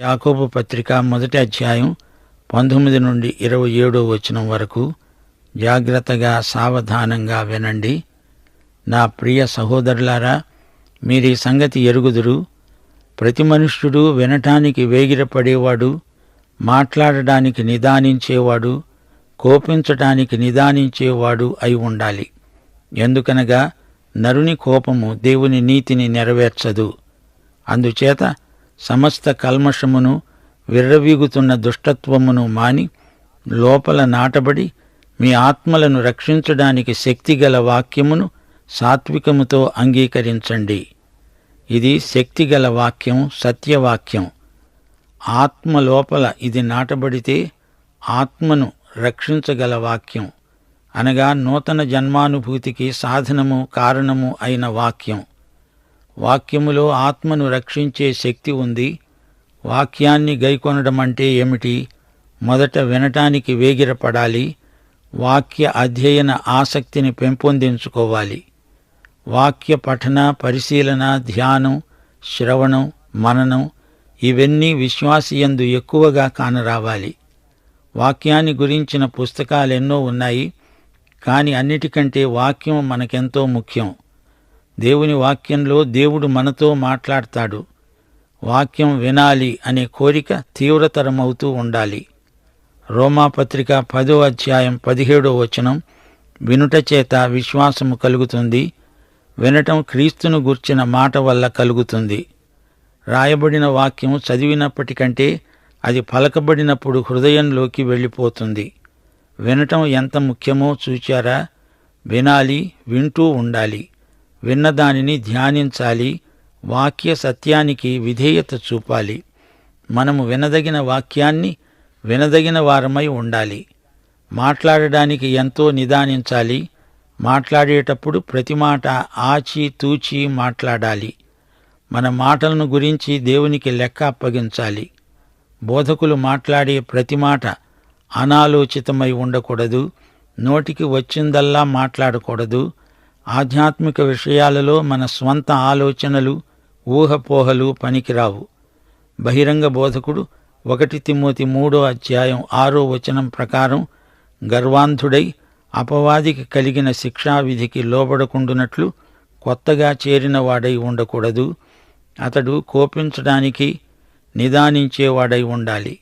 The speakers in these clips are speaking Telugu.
యాకోబు పత్రిక మొదటి అధ్యాయం పంతొమ్మిది నుండి ఇరవై ఏడో వచనం వరకు జాగ్రత్తగా సావధానంగా వినండి. నా ప్రియ సహోదరులారా మీరీ సంగతి ఎరుగుదురు. ప్రతి మనుష్యుడు వినటానికి వేగిరపడేవాడు మాట్లాడడానికి నిదానించేవాడు కోపించటానికి నిదానించేవాడు అయి ఉండాలి. ఎందుకనగా నరుని కోపము దేవుని నీతిని నెరవేర్చదు. అందుచేత సమస్త కల్మషమును విర్రవీగుతున్న దుష్టత్వమును మాని లోపల నాటబడి మీ ఆత్మలను రక్షించడానికి శక్తిగల వాక్యమును సాత్వికముతో అంగీకరించండి. ఇది శక్తిగల వాక్యం సత్యవాక్యం ఆత్మ లోపల ఇది నాటబడితే ఆత్మను రక్షించగల వాక్యం అనగా నూతన జన్మానుభూతికి సాధనము కారణము అయిన వాక్యం వాక్యములో ఆత్మను రక్షించే శక్తి ఉంది. వాక్యాన్ని గైకొనడం అంటే ఏమిటి? మొదట వినటానికి వేగిరపడాలి. వాక్య అధ్యయన ఆసక్తిని పెంపొందించుకోవాలి. వాక్య పఠన పరిశీలన ధ్యానం శ్రవణం మననం ఇవన్నీ విశ్వాసియందు ఎక్కువగా కానరావాలి. వాక్యాన్ని గురించిన పుస్తకాలెన్నో ఉన్నాయి. కానీ అన్నిటికంటే వాక్యం మనకెంతో ముఖ్యం. దేవుని వాక్యంలో దేవుడు మనతో మాట్లాడతాడు. వాక్యం వినాలి అనే కోరిక తీవ్రతరమవుతూ ఉండాలి. రోమాపత్రిక పదో అధ్యాయం పదిహేడో వచనం వినుట చేత విశ్వాసము కలుగుతుంది. వినటం క్రీస్తును గుర్చిన మాట వల్ల కలుగుతుంది. రాయబడిన వాక్యం చదివినప్పటికంటే అది పలకబడినప్పుడు హృదయంలోకి వెళ్ళిపోతుంది. వినటం ఎంత ముఖ్యమో చూచారా? వినాలి వింటూ ఉండాలి. విన్నదానిని ధ్యానించాలి వాక్య సత్యానికి విధేయత చూపాలి. మనము వినదగిన వాక్యాన్ని వినదగిన వారమై ఉండాలి. మాట్లాడడానికి ఎంతో నిదానించాలి. మాట్లాడేటప్పుడు ప్రతి మాట ఆచి తూచి మాట్లాడాలి. మన మాటలను గురించి దేవునికి లెక్క అప్పగించాలి. బోధకులు మాట్లాడే ప్రతి మాట అనాలోచితమై ఉండకూడదు. నోటికి వచ్చిందల్లా మాట్లాడకూడదు. ఆధ్యాత్మిక విషయాలలో మన స్వంత ఆలోచనలు ఊహపోహలు పనికిరావు. బహిరంగ బోధకుడు ఒకటి తిమ్మోతి మూడో అధ్యాయం ఆరో వచనం ప్రకారం గర్వాంధుడై అపవాదికి కలిగిన శిక్షావిధికి లోబడకుండునట్లు కొత్తగా చేరిన వాడై ఉండకూడదు. అతడు కోపించడానికి నిదానించేవాడై ఉండాలి.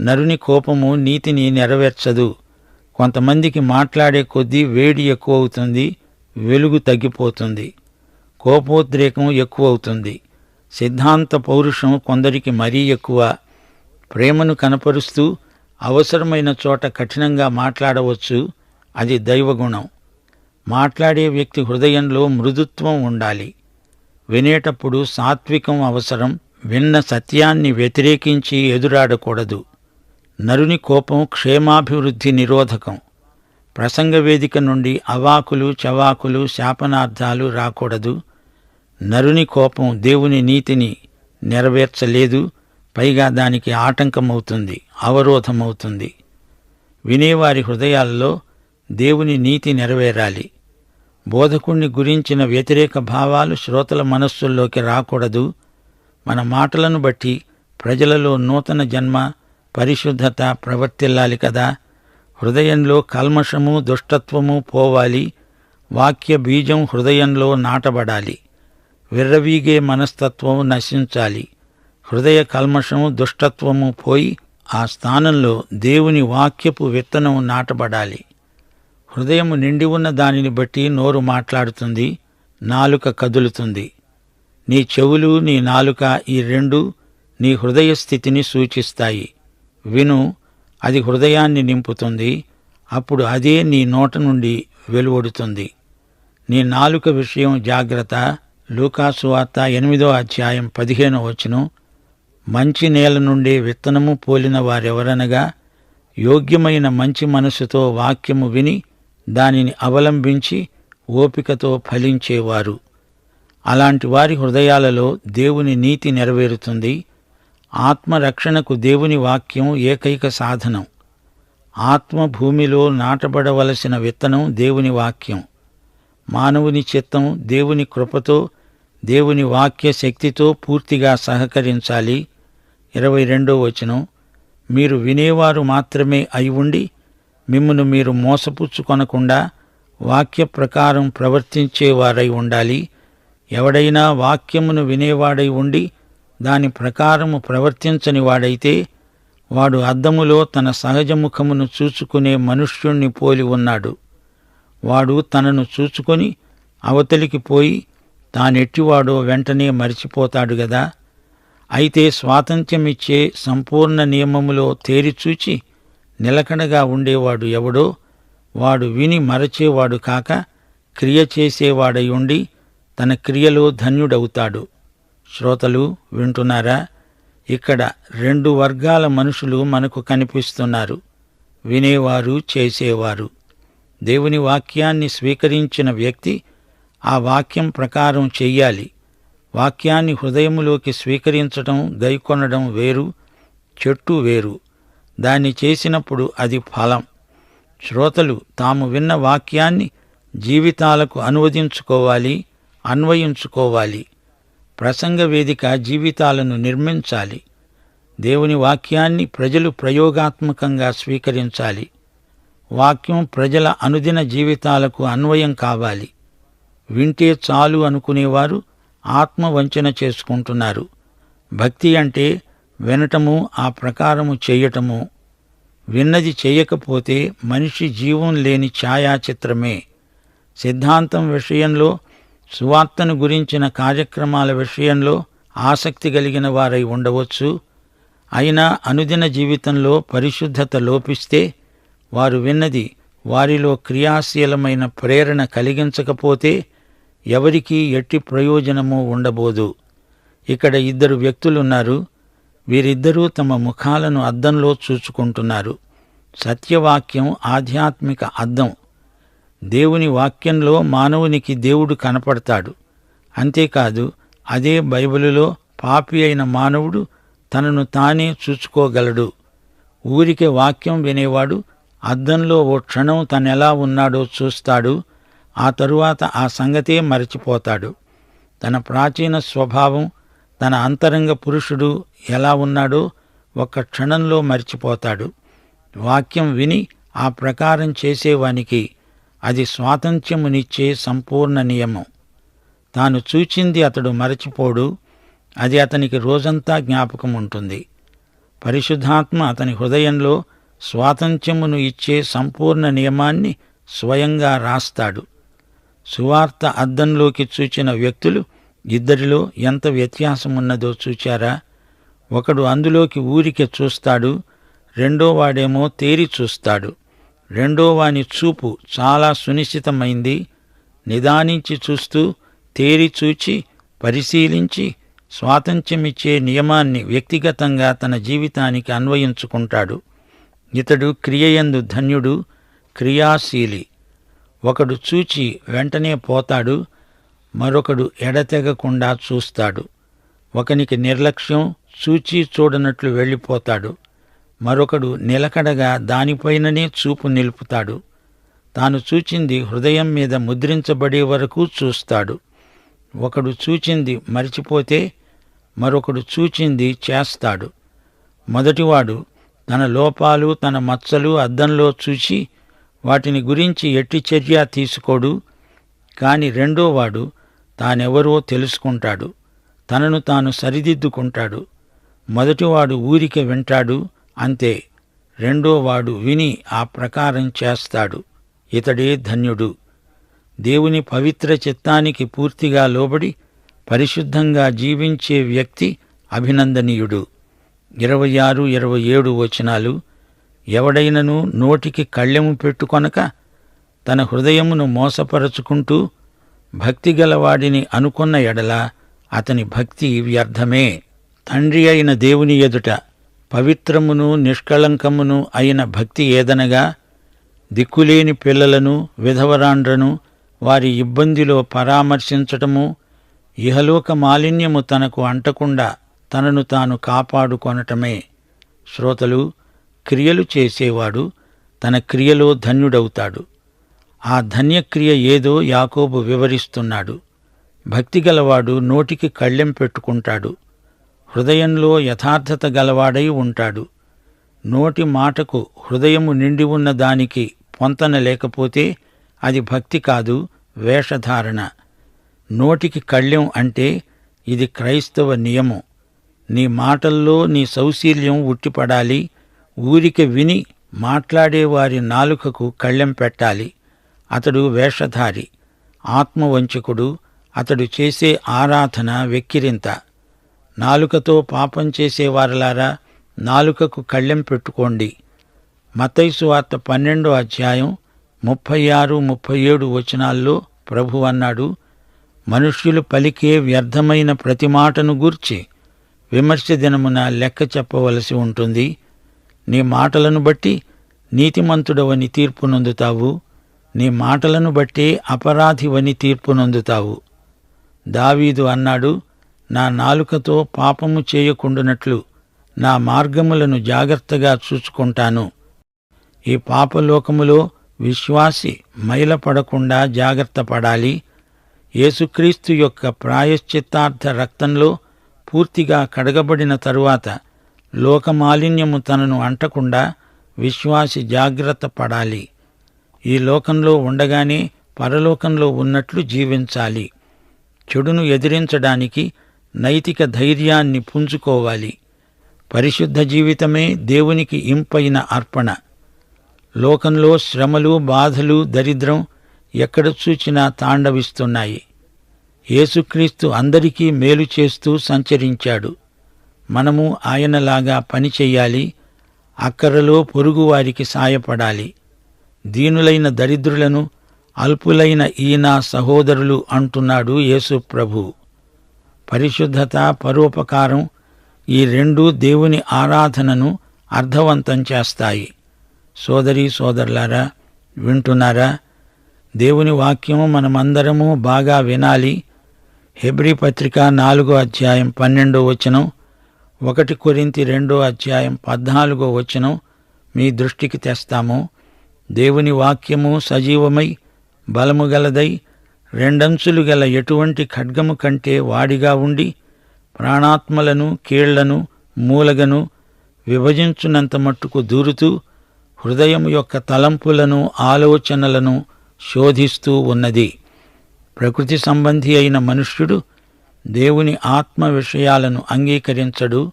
నరుని కోపము నీతిని నెరవేర్చదు. కొంతమందికి మాట్లాడే కొద్దీ వేడి ఎక్కువ అవుతుంది వెలుగు తగ్గిపోతుంది. కోపోద్రేకం ఎక్కువ అవుతుంది సిద్ధాంత పౌరుషం కొందరికి మరీ ఎక్కువ. ప్రేమను కనపరుస్తూ అవసరమైన చోట కఠినంగా మాట్లాడవచ్చు. అది దైవగుణం. మాట్లాడే వ్యక్తి హృదయంలో మృదుత్వం ఉండాలి. వినేటప్పుడు సాత్వికం అవసరం. విన్న సత్యాన్ని వ్యతిరేకించి ఎదురాడకూడదు. నరుని కోపం క్షేమాభివృద్ధి నిరోధకం. ప్రసంగ వేదిక నుండి అవాకులు చవాకులు శాపనార్థాలు రాకూడదు. నరుని కోపం దేవుని నీతిని నెరవేర్చలేదు. పైగా దానికి ఆటంకమవుతుంది అవరోధమవుతుంది. వినేవారి హృదయాల్లో దేవుని నీతి నెరవేరాలి. బోధకుణ్ణి గురించిన వ్యతిరేక భావాలు శ్రోతల మనస్సుల్లోకి రాకూడదు. మన మాటలను బట్టి ప్రజలలో నూతన జన్మ పరిశుద్ధత ప్రవర్తిల్లాలి కదా. హృదయంలో కల్మషము దుష్టత్వము పోవాలి వాక్య బీజం హృదయంలో నాటబడాలి విర్రవీగే మనస్తత్వం నశించాలి హృదయ కల్మషము దుష్టత్వము పోయి ఆ స్థానంలో దేవుని వాక్యపు విత్తనం నాటబడాలి. హృదయము నిండి ఉన్న దానిని బట్టి నోరు మాట్లాడుతుంది నాలుక కదులుతుంది. నీ చెవులు నీ నాలుక ఈ రెండు నీ హృదయ స్థితిని సూచిస్తాయి. విను అది హృదయాన్ని నింపుతుంది. అప్పుడు అదే నీ నోట నుండి వెలువడుతుంది. నీ నాలుక విషయం జాగ్రత్త. లూకాసు వార్త ఎనిమిదో అధ్యాయం పదిహేను వచనం. మంచి నేల నుండి విత్తనము పోలిన వారెవరనగా యోగ్యమైన మంచి మనసుతో వాక్యము విని దానిని అవలంబించి ఓపికతో ఫలించేవారు. అలాంటి వారి హృదయాలలో దేవుని నీతి నెరవేరుతుంది. ఆత్మరక్షణకు దేవుని వాక్యం ఏకైక సాధనం. ఆత్మ భూమిలో నాటబడవలసిన విత్తనం దేవుని వాక్యం. మానవుని చిత్తం దేవుని కృపతో దేవుని వాక్య శక్తితో పూర్తిగా సహకరించాలి. ఇరవై రెండో వచనం మీరు వినేవారు మాత్రమే అయి ఉండి మిమ్మను మీరు మోసపుచ్చుకొనకుండా వాక్య ప్రకారం ప్రవర్తించేవారై ఉండాలి. ఎవడైనా వాక్యమును వినేవాడై ఉండి దాని ప్రకారము ప్రవర్తించని వాడైతే వాడు అద్దములో తన సహజ ముఖమును చూచుకునే మనుష్యుణ్ణి పోలి ఉన్నాడు. వాడు తనను చూచుకొని అవతలికి పోయి తానెట్టివాడో వెంటనే మరిచిపోతాడు గదా. అయితే స్వాతంత్ర్యమిచ్చే సంపూర్ణ నియమములో తేరిచూచి నిలకడగా ఉండేవాడు ఎవడో వాడు విని మరచేవాడు కాక క్రియ చేసేవాడై ఉండి తన క్రియలో ధన్యుడవుతాడు. శ్రోతలు వింటున్నారా? ఇక్కడ రెండు వర్గాల మనుషులు మనకు కనిపిస్తున్నారు. వినేవారు చేసేవారు. దేవుని వాక్యాన్ని స్వీకరించిన వ్యక్తి ఆ వాక్యం ప్రకారం చెయ్యాలి. వాక్యాన్ని హృదయములోకి స్వీకరించడం గైకొనడం వేరు చెట్టు వేరు. దాన్ని చేసినప్పుడు అది ఫలం. శ్రోతలు తాము విన్న వాక్యాన్ని జీవితాలకు అనువదించుకోవాలి అన్వయించుకోవాలి. ప్రసంగ వేదిక జీవితాలను నిర్మించాలి. దేవుని వాక్యాన్ని ప్రజలు ప్రయోగాత్మకంగా స్వీకరించాలి. వాక్యం ప్రజల అనుదిన జీవితాలకు అన్వయం కావాలి. వింటే చాలు అనుకునేవారు ఆత్మవంచన చేసుకుంటున్నారు. భక్తి అంటే వినటము ఆ ప్రకారము చేయటము. విన్నది చేయకపోతే మనిషి జీవం లేని ఛాయాచిత్రమే. సిద్ధాంతం విషయంలో సువార్తను గురించిన కార్యక్రమాల విషయంలో ఆసక్తి కలిగిన వారై ఉండవచ్చు. అయినా అనుదిన జీవితంలో పరిశుద్ధత లోపిస్తే వారు విన్నది వారిలో క్రియాశీలమైన ప్రేరణ కలిగించకపోతే ఎవరికీ ఎట్టి ప్రయోజనము ఉండబోదు. ఇక్కడ ఇద్దరు వ్యక్తులున్నారు. వీరిద్దరూ తమ ముఖాలను అద్దంలో చూచుకుంటున్నారు. సత్యవాక్యం ఆధ్యాత్మిక అద్దం. దేవుని వాక్యంలో మానవునికి దేవుడు కనపడతాడు. అంతేకాదు అదే బైబిలులో పాపి అయిన మానవుడు తనను తానే చూచుకోగలడు ఊరికే వాక్యం వినేవాడు అద్దంలో ఓ క్షణం తనెలా ఉన్నాడో చూస్తాడు. ఆ తరువాత ఆ సంగతే మరచిపోతాడు. తన ప్రాచీన స్వభావం తన అంతరంగ పురుషుడు ఎలా ఉన్నాడో ఒక్క క్షణంలో మర్చిపోతాడు. వాక్యం విని ఆ ప్రకారం చేసేవానికి అది స్వాతంత్ర్యమునిచ్చే సంపూర్ణ నియమం. తాను చూచింది అతడు మరచిపోడు అది అతనికి రోజంతా జ్ఞాపకం ఉంటుంది పరిశుద్ధాత్మ అతని హృదయంలో స్వాతంత్ర్యమును ఇచ్చే సంపూర్ణ నియమాన్ని స్వయంగా రాస్తాడు. సువార్త అద్దంలోకి చూచిన వ్యక్తులు ఇద్దరిలో ఎంత వ్యత్యాసమున్నదో చూచారా? ఒకడు అందులోకి ఊరికే చూస్తాడు రెండో వాడేమో తేరి చూస్తాడు. రెండో వాని చూపు చాలా సునిశ్చితమైంది. నిదానించి చూస్తూ తేరి చూచి పరిశీలించి స్వాతంత్ర్యమిచ్చే నియమాన్ని వ్యక్తిగతంగా తన జీవితానికి అన్వయించుకుంటాడు. ఇతడు క్రియయందు ధన్యుడు క్రియాశీలి. ఒకడు చూచి వెంటనే పోతాడు మరొకడు ఎడతెగకుండా చూస్తాడు. ఒకనికి నిర్లక్ష్యం చూచి చూడనట్లు వెళ్ళిపోతాడు. మరొకడు నిలకడగా దానిపైననే చూపు నిలుపుతాడు. తాను చూచింది హృదయం మీద ముద్రించబడే వరకు చూస్తాడు. ఒకడు చూచింది మరిచిపోతే మరొకడు చూచింది చేస్తాడు. మొదటివాడు తన లోపాలు తన మచ్చలు అద్దంలో చూచి వాటిని గురించి ఎట్టి చర్య తీసుకోడు. కాని రెండోవాడు తానెవరో తెలుసుకుంటాడు. తనను తాను సరిదిద్దుకుంటాడు. మొదటివాడు ఊరికే వింటాడు. అంతే. రెండోవాడు విని ఆ ప్రకారం చేస్తాడు. ఇతడే ధన్యుడు. దేవుని పవిత్ర చిత్తానికి పూర్తిగా లోబడి పరిశుద్ధంగా జీవించే వ్యక్తి అభినందనీయుడు. ఇరవై ఆరు ఇరవై ఏడు వచనాలు. ఎవడైనను నోటికి కళ్ళెము పెట్టుకొనక తన హృదయమును మోసపరచుకుంటూ భక్తిగలవాడిని అనుకున్న ఎడల అతని భక్తి వ్యర్థమే. తండ్రి అయిన దేవుని ఎదుట పవిత్రమును నిష్కళంకమును అయిన భక్తి ఏదనగా దిక్కులేని పిల్లలను విధవరాండ్రను వారి ఇబ్బందిలో పరామర్శించటము ఇహలోక మాలిన్యము తనకు అంటకుండా తనను తాను కాపాడుకొనటమే. శ్రోతలు క్రియలు చేసేవాడు తన క్రియలో ధన్యుడవుతాడు. ఆ ధన్యక్రియ ఏదో యాకోబు వివరిస్తున్నాడు. భక్తి గలవాడు నోటికి కళ్ళెం పెట్టుకుంటాడు. హృదయంలో యథార్థత గలవాడై ఉంటాడు. నోటి మాటకు హృదయము నిండి ఉన్న దానికి పొంతన లేకపోతే అది భక్తి కాదు వేషధారణ. నోటికి కళ్ళెం అంటే ఇది క్రైస్తవ నియమం. నీ మాటల్లో నీ సౌశీల్యం ఉట్టిపడాలి ఊరిక విని మాట్లాడేవారి నాలుకకు కళ్ళెం పెట్టాలి. అతడు వేషధారి ఆత్మవంచకుడు అతడు చేసే ఆరాధన వెక్కిరింత. నాలుకతో పాపం చేసేవారలారా నాలుకకు కళ్ళెం పెట్టుకోండి. మతైసు వార్త పన్నెండో అధ్యాయం ముప్పై ఆరు ముప్పై ఏడు వచనాల్లో ప్రభు అన్నాడు మనుష్యులు పలికే వ్యర్థమైన ప్రతి మాటను గూర్చి విమర్శ దినమున లెక్క చెప్పవలసి ఉంటుంది. నీ మాటలను బట్టి నీతిమంతుడవని తీర్పు నొందుతావు. నీ మాటలను బట్టే అపరాధివని తీర్పు నొందుతావు. దావీదు అన్నాడు నా నాలుకతో పాపము చేయకుండునట్లు నా మార్గములను జాగ్రత్తగా చూసుకుంటాను. ఈ పాపలోకములో విశ్వాసి మైలపడకుండా జాగ్రత్త పడాలి. యేసుక్రీస్తు యొక్క ప్రాయశ్చిత్తార్థ రక్తంలో పూర్తిగా కడగబడిన తరువాత లోకమాలిన్యము తనను అంటకుండా విశ్వాసి జాగ్రత్త పడాలి. ఈ లోకంలో ఉండగానే పరలోకంలో ఉన్నట్లు జీవించాలి. చెడును ఎదిరించడానికి నైతిక ధైర్యాన్ని పుంజుకోవాలి. పరిశుద్ధ జీవితమే దేవునికి ఇంపైన అర్పణ. లోకంలో శ్రమలు బాధలు దరిద్రం ఎక్కడ చూచినా తాండవిస్తున్నాయి. యేసుక్రీస్తు అందరికీ మేలు చేస్తూ సంచరించాడు. మనము ఆయనలాగా పని అక్కరలో పొరుగువారికి సాయపడాలి. దీనులైన దరిద్రులను అల్పులైన ఈయన సహోదరులు అంటున్నాడు యేసు ప్రభు. పరిశుద్ధత పరోపకారం ఈ రెండు దేవుని ఆరాధనను అర్థవంతం చేస్తాయి. సోదరి సోదరులారా వింటున్నారా? దేవుని వాక్యం మనమందరము బాగా వినాలి. హెబ్రి పత్రిక నాలుగో అధ్యాయం పన్నెండో వచనం ఒకటి కొరింతి రెండో అధ్యాయం పద్నాలుగో వచనం మీ దృష్టికి తెస్తాము. దేవుని వాక్యము సజీవమై బలము గలదై రెండంచులు గల ఎటువంటి ఖడ్గము కంటే వాడిగా ఉండి ప్రాణాత్మలను కీళ్ళను మూలగను విభజించునంత మట్టుకు దూరుతూ హృదయం యొక్క తలంపులను ఆలోచనలను శోధిస్తూ ఉన్నది. ప్రకృతి సంబంధి అయిన మనుష్యుడు దేవుని ఆత్మ విషయాలను అంగీకరించడు.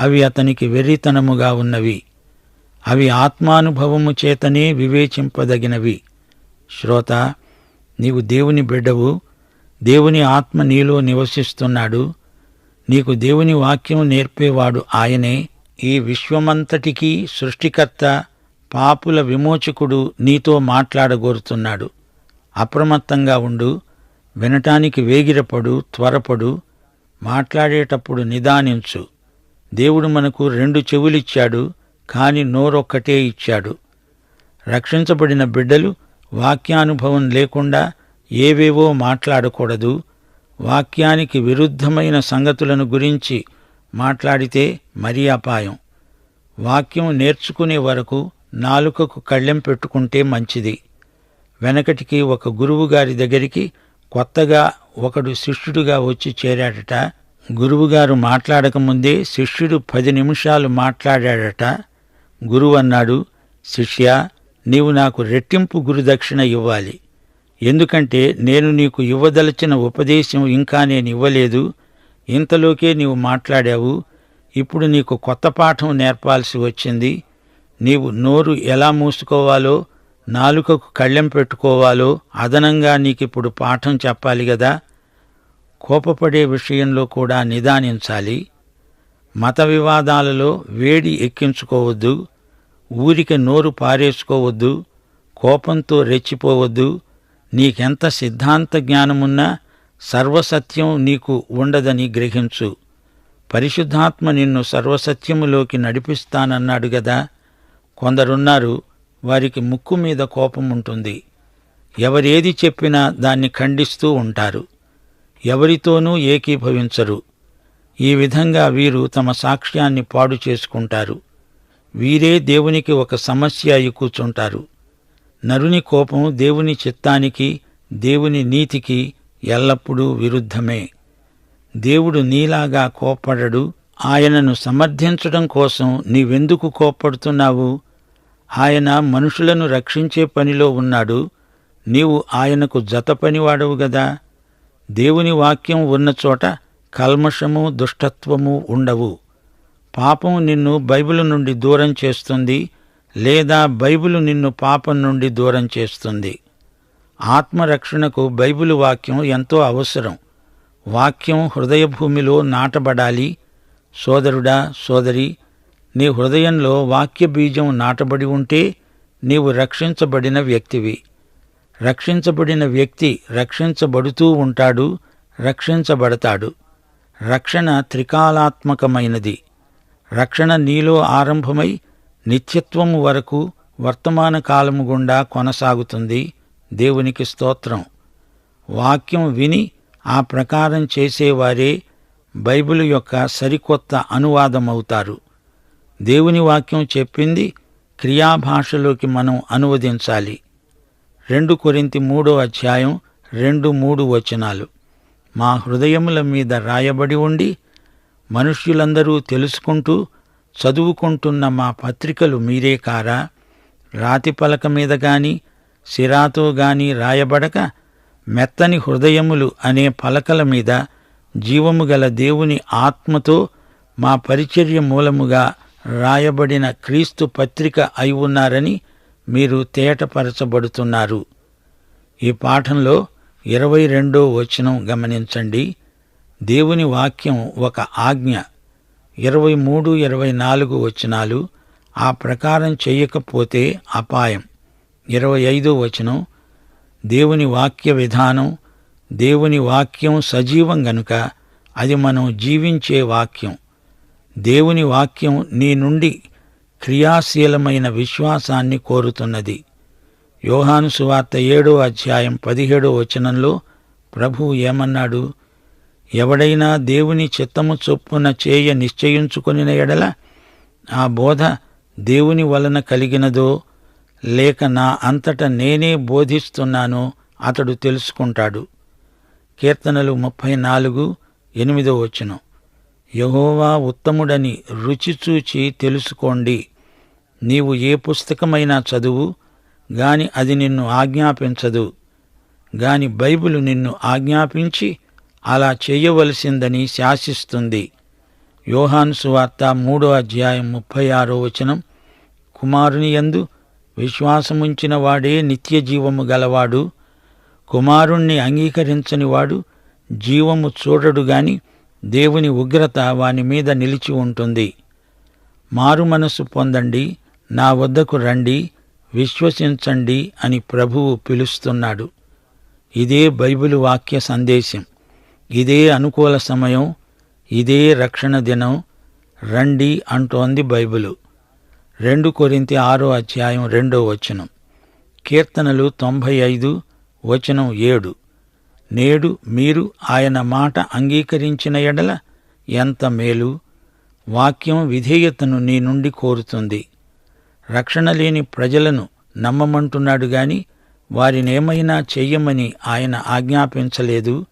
అవి అతనికి వెర్రితనముగా ఉన్నవి. అవి ఆత్మానుభవము చేతనే వివేచింపదగినవి. శ్రోత నీవు దేవుని బిడ్డవు దేవుని ఆత్మ నీలో నివసిస్తున్నాడు నీకు దేవుని వాక్యం నేర్పేవాడు ఆయనే. ఈ విశ్వమంతటికీ సృష్టికర్త పాపుల విమోచకుడు నీతో మాట్లాడగోరుతున్నాడు. అప్రమత్తంగా ఉండు వినటానికి వేగిరపడు త్వరపడు మాట్లాడేటప్పుడు నిదానించు. దేవుడు మనకు రెండు చెవులిచ్చాడు కాని నోరొక్కటే ఇచ్చాడు. రక్షించబడిన బిడ్డలు వాక్యానుభవం లేకుండా ఏవేవో మాట్లాడకూడదు. వాక్యానికి విరుద్ధమైన సంగతులను గురించి మాట్లాడితే మరీ అపాయం. వాక్యం నేర్చుకునే వరకు నాలుకకు కళ్ళెం పెట్టుకుంటే మంచిది. వెనకటికి ఒక గురువుగారి దగ్గరికి కొత్తగా ఒకడు శిష్యుడుగా వచ్చి చేరాడట. గురువుగారు మాట్లాడకముందే శిష్యుడు పది నిమిషాలు మాట్లాడాడట. గురువు అన్నాడు శిష్య నీవు నాకు రెట్టింపు గురుదక్షిణ ఇవ్వాలి. ఎందుకంటే నేను నీకు ఇవ్వదలచిన ఉపదేశం ఇంకా నేను ఇవ్వలేదు. ఇంతలోకే నీవు మాట్లాడావు. ఇప్పుడు నీకు కొత్త పాఠం నేర్పాల్సి వచ్చింది. నీవు నోరు ఎలా మూసుకోవాలో నాలుకకు కళ్ళెం పెట్టుకోవాలో అదనంగా నీకిప్పుడు పాఠం చెప్పాలి గదా. కోపపడే విషయంలో కూడా నిదానించాలి. మత వివాదాలలో వేడి ఎక్కించుకోవద్దు. ఊరికి నోరు పారేసుకోవద్దు కోపంతో రెచ్చిపోవద్దు. నీకెంత సిద్ధాంత జ్ఞానమున్నా సర్వసత్యం నీకు ఉండదని గ్రహించు. పరిశుద్ధాత్మ నిన్ను సర్వసత్యములోకి నడిపిస్తానన్నాడు గదా. కొందరున్నారు వారికి ముక్కు మీద కోపం ఉంటుంది ఎవరేది చెప్పినా దాన్ని ఖండిస్తూ ఉంటారు. ఎవరితోనూ ఏకీభవించరు. ఈ విధంగా వీరు తమ సాక్ష్యాన్ని పాడు చేసుకుంటారు. వీరే దేవునికి ఒక సమస్య అయి కూర్చుంటారు. నరుని కోపం దేవుని చిత్తానికి దేవుని నీతికి ఎల్లప్పుడూ విరుద్ధమే. దేవుడు నీలాగా కోప్పడడు ఆయనను సమర్థించడం కోసం నీవెందుకు కోప్పడుతున్నావు? ఆయన మనుషులను రక్షించే పనిలో ఉన్నాడు నీవు ఆయనకు జత పనివాడవు గదా? దేవుని వాక్యం ఉన్న చోట కల్మషము దుష్టత్వము ఉండవు. పాపం నిన్ను బైబిల్ నుండి దూరం చేస్తుంది లేదా బైబిల్ నిన్ను పాపం నుండి దూరం చేస్తుంది. ఆత్మరక్షణకు బైబిల్ వాక్యం ఎంతో అవసరం. వాక్యం హృదయభూమిలో నాటబడాలి. సోదరుడా సోదరి నీ హృదయంలో వాక్య బీజం నాటబడి ఉంటే నీవు రక్షించబడిన వ్యక్తివి. రక్షించబడిన వ్యక్తి రక్షించబడుతూ ఉంటాడు రక్షించబడతాడు. రక్షణ త్రికాలాత్మకమైనది. రక్షణ నీలో ఆరంభమై నిత్యత్వము వరకు వర్తమాన కాలము గుండా కొనసాగుతుంది. దేవునికి స్తోత్రం. వాక్యం విని ఆ ప్రకారం చేసేవారే బైబిల్ యొక్క సరికొత్త అనువాదమవుతారు. దేవుని వాక్యం చెప్పింది క్రియాభాషలోకి మనం అనువదించాలి. రెండు కొరింతి మూడో అధ్యాయం రెండు మూడు వచనాలు. మా హృదయముల మీద రాయబడి ఉండి మనుష్యులందరూ తెలుసుకుంటూ చదువుకుంటున్న మా పత్రికలు మీరే కారా? రాతి పలక మీద గాని సిరాతో గాని రాయబడక మెత్తని హృదయములు అనే పలకల మీద జీవము గల దేవుని ఆత్మతో మా పరిచర్య మూలముగా రాయబడిన క్రీస్తు పత్రిక అయి ఉన్నారని మీరు తేటపరచబడుతున్నారు. ఈ పాఠంలో ఇరవై రెండో వచనం గమనించండి. దేవుని వాక్యం ఒక ఆజ్ఞ. ఇరవై మూడు ఇరవై నాలుగు వచనాలు ఆ ప్రకారం చేయకపోతే అపాయం. ఇరవై ఐదో వచనం దేవుని వాక్య విధానం దేవుని వాక్యం సజీవం గనుక అది మనం జీవించే వాక్యం. దేవుని వాక్యం నీ నుండి క్రియాశీలమైన విశ్వాసాన్ని కోరుతున్నది. యోహాను సువార్త ఏడో అధ్యాయం పదిహేడో వచనంలో ప్రభువు ఏమన్నాడు? ఎవడైనా దేవుని చిత్తము చొప్పున చేయ నిశ్చయించుకునిన ఎడల ఆ బోధ దేవుని వలన కలిగినదో లేక నా అంతట నేనే బోధిస్తున్నానో అతడు తెలుసుకుంటాడు. కీర్తనలు ముప్పై నాలుగు ఎనిమిదో వచనం. యహోవా ఉత్తముడని రుచి చూచి తెలుసుకోండి. నీవు ఏ పుస్తకమైనా చదువు గాని అది నిన్ను ఆజ్ఞాపించదు. గాని బైబిలు నిన్ను ఆజ్ఞాపించి అలా చేయవలసిందని శాసిస్తుంది. యోహాను సువార్త మూడో అధ్యాయం ముప్పై ఆరో వచనం. కుమారుని యందు విశ్వాసముంచిన వాడే నిత్య జీవము గలవాడు కుమారుణ్ణి అంగీకరించని వాడు జీవము చూడడు గాని దేవుని ఉగ్రత వాని మీద నిలిచి ఉంటుంది. మారు మనసు పొందండి నా వద్దకు రండి విశ్వసించండి అని ప్రభువు పిలుస్తున్నాడు. ఇదే బైబిలు వాక్య సందేశం. ఇదే అనుకూల సమయం ఇదే రక్షణ దినం రండి అంటోంది బైబిలు. రెండు కొరింతి ఆరో అధ్యాయం రెండో వచనం. కీర్తనలు తొంభై ఐదు వచనం ఏడు. నేడు మీరు ఆయన మాట అంగీకరించిన ఎడల ఎంత మేలు? వాక్యం విధేయతను నీ నుండి కోరుతుంది. రక్షణ లేని ప్రజలను నమ్మమంటున్నాడు గాని వారినేమైనా చెయ్యమని ఆయన ఆజ్ఞాపించలేదు?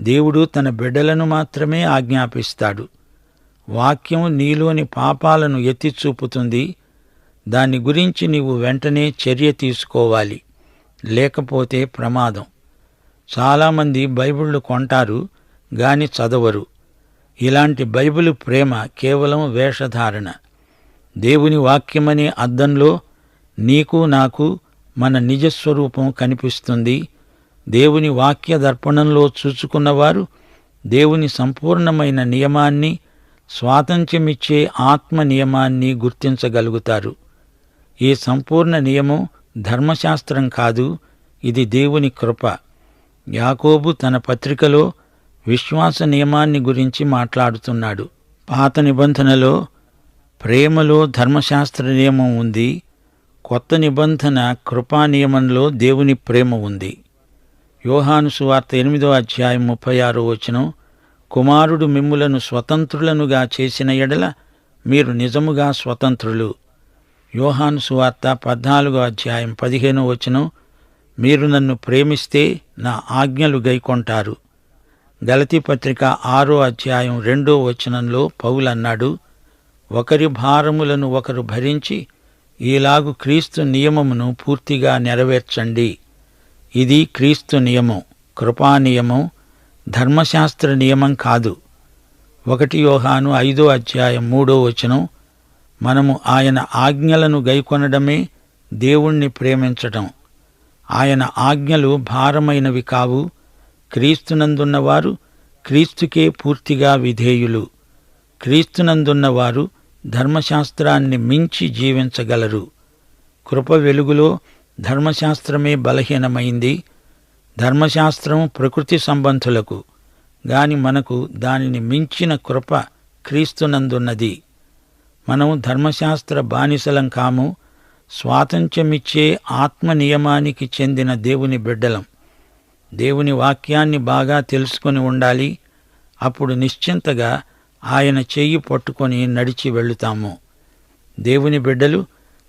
దేవుడు తన బిడ్డలను మాత్రమే ఆజ్ఞాపిస్తాడు. వాక్యం నీలోని పాపాలను ఎత్తి చూపుతుంది. దాని గురించి నీవు వెంటనే చర్య తీసుకోవాలి. లేకపోతే ప్రమాదం. చాలామంది బైబిళ్ళు కొంటారు గాని చదవరు. ఇలాంటి బైబిలు ప్రేమ కేవలం వేషధారణ. దేవుని వాక్యమనే అద్దంలో నీకు నాకు మన నిజస్వరూపం కనిపిస్తుంది. దేవుని వాక్య దర్పణంలో చూచుకున్నవారు దేవుని సంపూర్ణమైన నియమాన్ని స్వాతంత్ర్యమిచ్చే ఆత్మ నియమాన్ని గుర్తించగలుగుతారు. ఈ సంపూర్ణ నియమం ధర్మశాస్త్రం కాదు ఇది దేవుని కృప. యాకోబు తన పత్రికలో విశ్వాస నియమాన్ని గురించి మాట్లాడుతున్నాడు. పాత నిబంధనలో ప్రేమలో ధర్మశాస్త్ర నియమం ఉంది కొత్త నిబంధన కృపా నియమంలో దేవుని ప్రేమ ఉంది. యోహాను సువార్త ఎనిమిదో అధ్యాయం ముప్పై ఆరో వచనం కుమారుడు మిమ్ములను స్వతంత్రులనుగా చేసిన ఎడల మీరు నిజముగా స్వతంత్రులు. యోహాను సువార్త పద్నాలుగో అధ్యాయం పదిహేనో వచనం మీరు నన్ను ప్రేమిస్తే నా ఆజ్ఞలు గైకొంటారు. గలతీ పత్రిక ఆరో అధ్యాయం రెండో వచనంలో పౌలన్నాడు ఒకరి భారములను ఒకరు భరించి ఈలాగు క్రీస్తు నియమమును పూర్తిగా నెరవేర్చండి. ఇది క్రీస్తు నియమం కృపా నియమం ధర్మశాస్త్ర నియమం కాదు. ఒకటి యోహాను ఐదో అధ్యాయం మూడో వచనం మనము ఆయన ఆజ్ఞలను గైకొనడమే దేవుణ్ణి ప్రేమించటం. ఆయన ఆజ్ఞలు భారమైనవి కావు క్రీస్తునందున్నవారు క్రీస్తుకే పూర్తిగా విధేయులు. క్రీస్తునందున్నవారు ధర్మశాస్త్రాన్ని మించి జీవించగలరు. కృప వెలుగులో ధర్మశాస్త్రమే బలహీనమైంది. ధర్మశాస్త్రం ప్రకృతి సంబంధులకు గాని మనకు దానిని మించిన కృప క్రీస్తునందున్నది. మనం ధర్మశాస్త్ర బానిసలం కాము స్వాతంత్ర్యమిచ్చే ఆత్మ నియమానికి చెందిన దేవుని బిడ్డలం. దేవుని వాక్యాన్ని బాగా తెలుసుకొని ఉండాలి అప్పుడు నిశ్చింతగా ఆయన చెయ్యి పట్టుకొని నడిచి వెళుతాము. దేవుని బిడ్డలు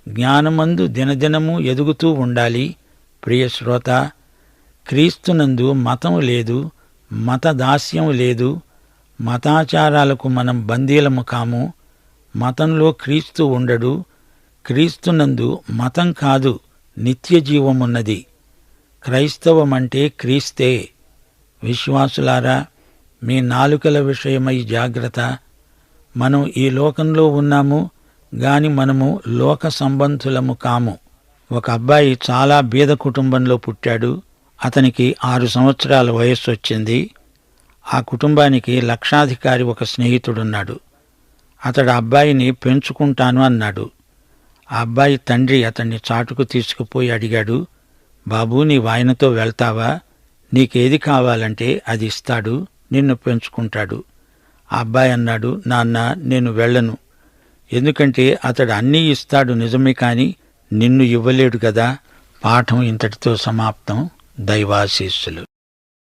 జ్ఞానమందు దినదినము ఎదుగుతూ ఉండాలి. ప్రియ శ్రోత క్రీస్తునందు మతం లేదు మత దాస్యం లేదు. మతాచారాలకు మనం బందీలము కాము. మతంలో క్రీస్తు ఉండడు. క్రీస్తునందు మతం కాదు నిత్య జీవమున్నది క్రైస్తవమంటే క్రీస్తే. విశ్వాసులారా మీ నాలుకల విషయమై జాగ్రత్త. మనం ఈ లోకంలో ఉన్నాము గాని మనము లోక సంబంధులము కాము. ఒక అబ్బాయి చాలా బీద కుటుంబంలో పుట్టాడు. అతనికి ఆరు సంవత్సరాల వయస్సు వచ్చింది. ఆ కుటుంబానికి లక్షాధికారి ఒక స్నేహితుడున్నాడు. అతడు అబ్బాయిని పెంచుకుంటాను అన్నాడు. ఆ అబ్బాయి తండ్రి అతన్ని చాటుకు తీసుకుపోయి అడిగాడు బాబూ నీ వాయనతో వెళ్తావా? నీకేది కావాలంటే అది ఇస్తాడు నిన్ను పెంచుకుంటాడు. ఆ అబ్బాయి అన్నాడు నాన్న నేను వెళ్ళను. ఎందుకంటే అతడు అన్నీ ఇస్తాడు నిజమే కాని నిన్ను ఇవ్వలేడు కదా. పాఠం ఇంతటితో సమాప్తం. దైవాశీస్సులు.